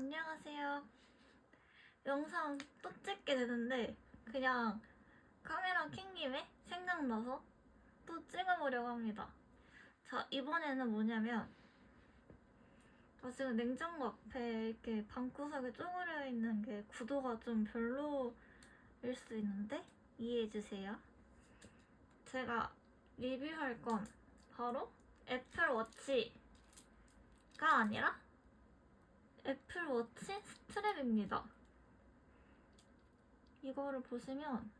안녕하세요. 영상 또 찍게 되는데 그냥 카메라 킨 김에 생각나서 또 찍어보려고 합니다. 자, 이번에는 뭐냐면 아, 지금 냉장고 앞에 이렇게 방구석에 쪼그려 있는 게 구도가 좀 별로일 수 있는데 이해해주세요. 제가 리뷰할 건 바로 애플워치가 아니라 애플워치 스트랩입니다. 이거를 보시면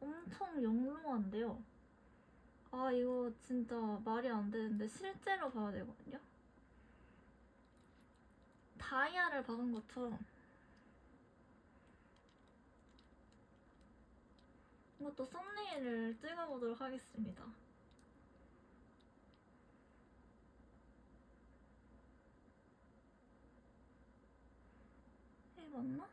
엄청 영롱한데요. 아, 이거 진짜 말이 안 되는데 실제로 봐야 되거든요. 다이아를 박은 것처럼 이것도 썸네일을 찍어보도록 하겠습니다. 해봤나?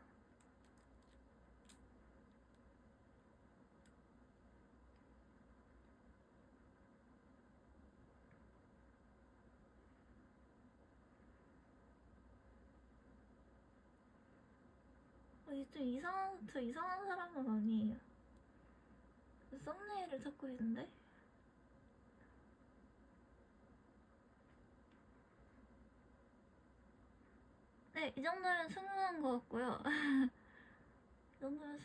아, 이좀 이상한, 저 이상한 사람은 아니에요. 썸네일을 찾고 있는데? 네, 이 정도면 충분한 것 같고요. 이 정도면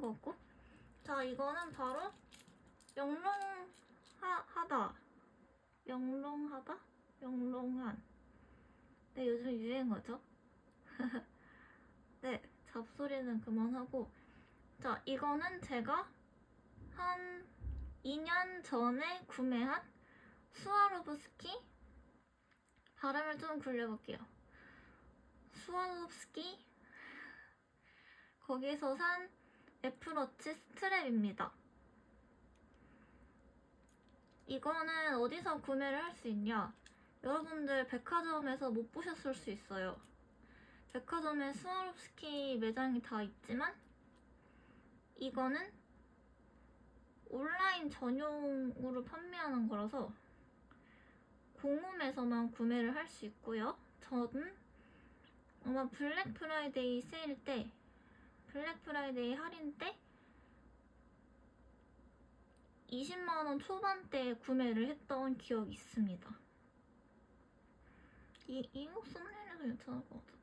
것 같고. 자, 이거는 바로 영롱하다. 영롱하다? 영롱한. 네, 요즘 유행어죠? 네, 잡소리는 그만하고. 자, 이거는 제가 한 2년 전에 구매한 스와로브스키 발음을 좀 굴려볼게요. 스와로브스키 거기서 산 애플워치 스트랩입니다. 이거는 어디서 구매를 할 수 있냐? 여러분들 백화점에서 못 보셨을 수 있어요. 백화점에 스와롭스키 매장이 다 있지만 이거는 온라인 전용으로 판매하는 거라서 공홈에서만 구매를 할 수 있고요. 저는 아마 블랙 프라이데이 세일 때, 블랙 프라이데이 할인 때 20만원 초반대에 구매를 했던 기억이 있습니다. 이, 이거 썸네일도 괜찮을 것 같은데.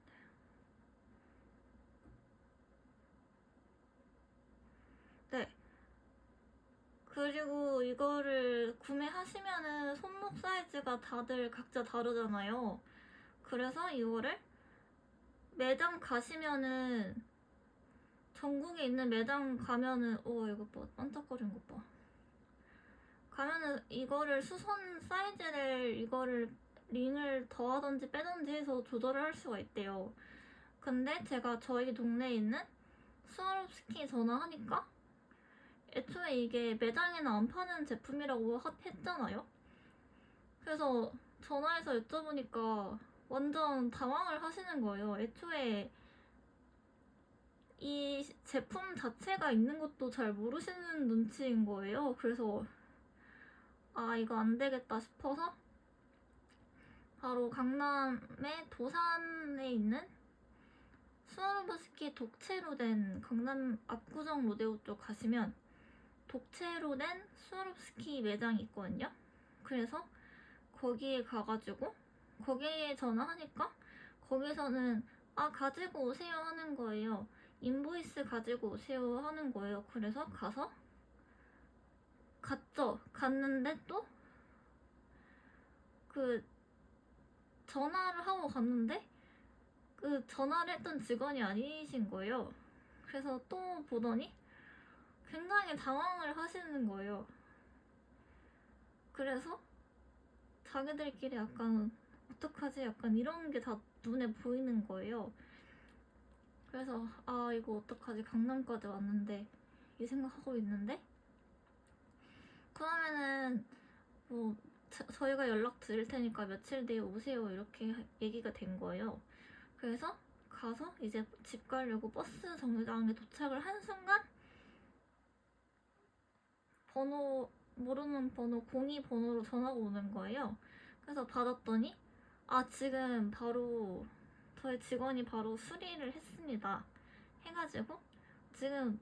네. 그리고 이거를 구매하시면은 손목 사이즈가 다들 각자 다르잖아요. 그래서 이거를 매장 가시면은 전국에 있는 매장 가면은 어 이거 봐 반짝거리는 것 봐. 가면은 이거를 수선 사이즈를 이거를 링을 더하던지 빼던지 해서 조절을 할 수가 있대요. 근데 제가 저희 동네에 있는 스와롭스키 전화하니까 애초에 이게 매장에는 안 파는 제품이라고 하- 했잖아요. 그래서 전화해서 여쭤보니까 완전 당황을 하시는 거예요. 애초에 이 제품 자체가 있는 것도 잘 모르시는 눈치인 거예요. 그래서 아 이거 안 되겠다 싶어서 바로 강남의 도산에 있는 스와로브스키 독채로 된 강남 압구정 로데오 쪽 가시면 독채로 된 스와롭스키 매장이 있거든요. 그래서 거기에 가가지고 거기에 전화하니까 거기서는 아 가지고 오세요 하는 거예요. 인보이스 가지고 오세요 하는 거예요. 그래서 가서 갔죠. 갔는데 또 그 전화를 하고 갔는데 그 전화를 했던 직원이 아니신 거예요. 그래서 또 보더니 굉장히 당황을 하시는 거예요. 그래서 자기들끼리 약간 어떡하지? 약간 이런 게 다 눈에 보이는 거예요. 그래서 아 이거 어떡하지? 강남까지 왔는데 이 생각하고 있는데 그러면은 뭐 저, 저희가 연락 드릴 테니까 며칠 뒤에 오세요 이렇게 얘기가 된 거예요. 그래서 가서 이제 집 가려고 버스 정류장에 도착을 한 순간 번호 모르는 번호 02 번호로 전화가 오는 거예요. 그래서 받았더니 아 지금 바로 저희 직원이 바로 수리를 했습니다. 해가지고 지금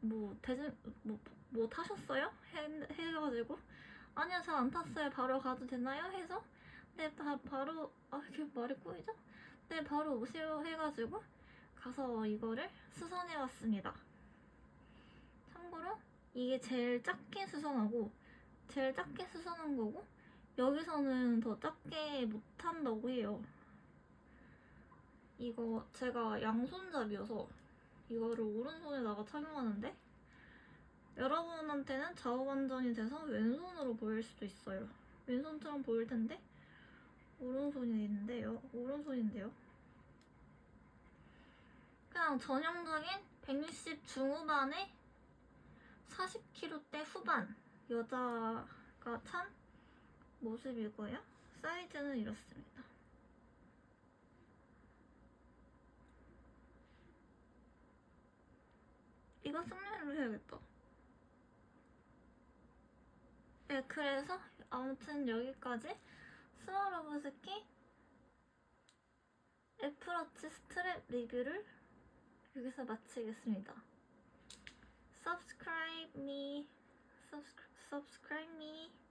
뭐 대중 뭐, 뭐 타셨어요? 해, 해가지고 아니요 저안 탔어요. 바로 가도 되나요? 해서 네 바, 바로 아 이렇게 말이 꼬이죠? 네 바로 오세요 해가지고 가서 이거를 수선해 왔습니다. 참고로 이게 제일 작게 수선하고 제일 작게 수선한 거고 여기서는 더 작게 못한다고 해요. 이거 제가 양손잡이여서 이거를 오른손에다가 착용하는데 여러분한테는 좌우 반전이 돼서 왼손으로 보일 수도 있어요. 왼손처럼 보일 텐데 오른손인데요. 오른손인데요. 그냥 전형적인 160 중후반에 40kg대 후반 여자가 찬 모습이고요. 사이즈는 이렇습니다. 이거 썸네일로 해야겠다. 네, 그래서 아무튼 여기까지 스와로브스키 애플워치 스트랩 리뷰를 여기서 마치겠습니다. Subscribe me, subscribe me.